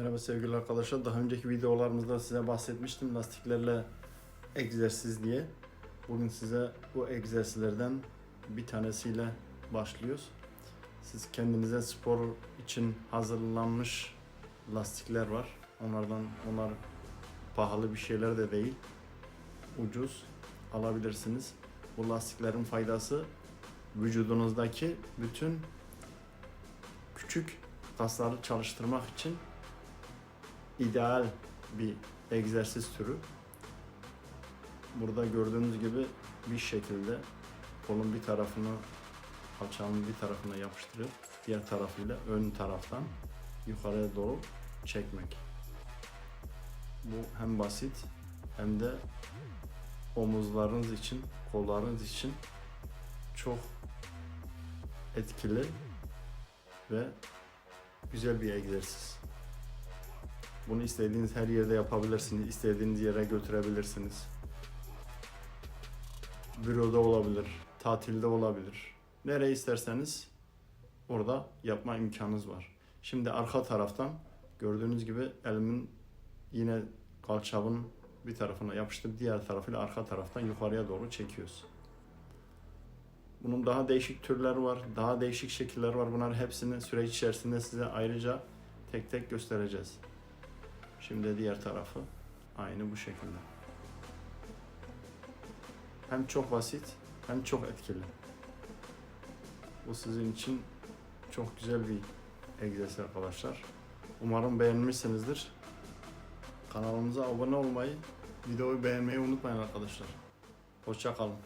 Evet sevgili arkadaşlar daha önceki videolarımızda size bahsetmiştim lastiklerle egzersiz diye. Bugün size bu egzersizlerden bir tanesiyle başlıyoruz. Siz kendinize spor için hazırlanmış lastikler var. Onlardan onlar pahalı bir şeyler de değil. Ucuz alabilirsiniz. Bu lastiklerin faydası vücudunuzdaki bütün küçük kasları çalıştırmak için ideal bir egzersiz türü. Burada gördüğünüz gibi bir şekilde kolun bir tarafını kalçanın bir tarafına yapıştırıp diğer tarafıyla ön taraftan yukarıya doğru çekmek. Bu hem basit hem de omuzlarınız için, kollarınız için çok etkili ve güzel bir egzersiz. Bunu istediğiniz her yerde yapabilirsiniz, istediğiniz yere götürebilirsiniz. Büroda olabilir, tatilde olabilir. Nereye isterseniz orada yapma imkanınız var. Şimdi arka taraftan gördüğünüz gibi elimin yine kalçamın bir tarafına yapıştırıp diğer tarafıyla arka taraftan yukarıya doğru çekiyoruz. Bunun daha değişik türleri var, daha değişik şekiller var. Bunlar hepsini süreç içerisinde size ayrıca tek tek göstereceğiz. Şimdi diğer tarafı aynı bu şekilde. Hem çok basit hem çok etkili. Bu sizin için çok güzel bir egzersiz arkadaşlar. Umarım beğenmişsinizdir. Kanalımıza abone olmayı, videoyu beğenmeyi unutmayın arkadaşlar. Hoşça kalın.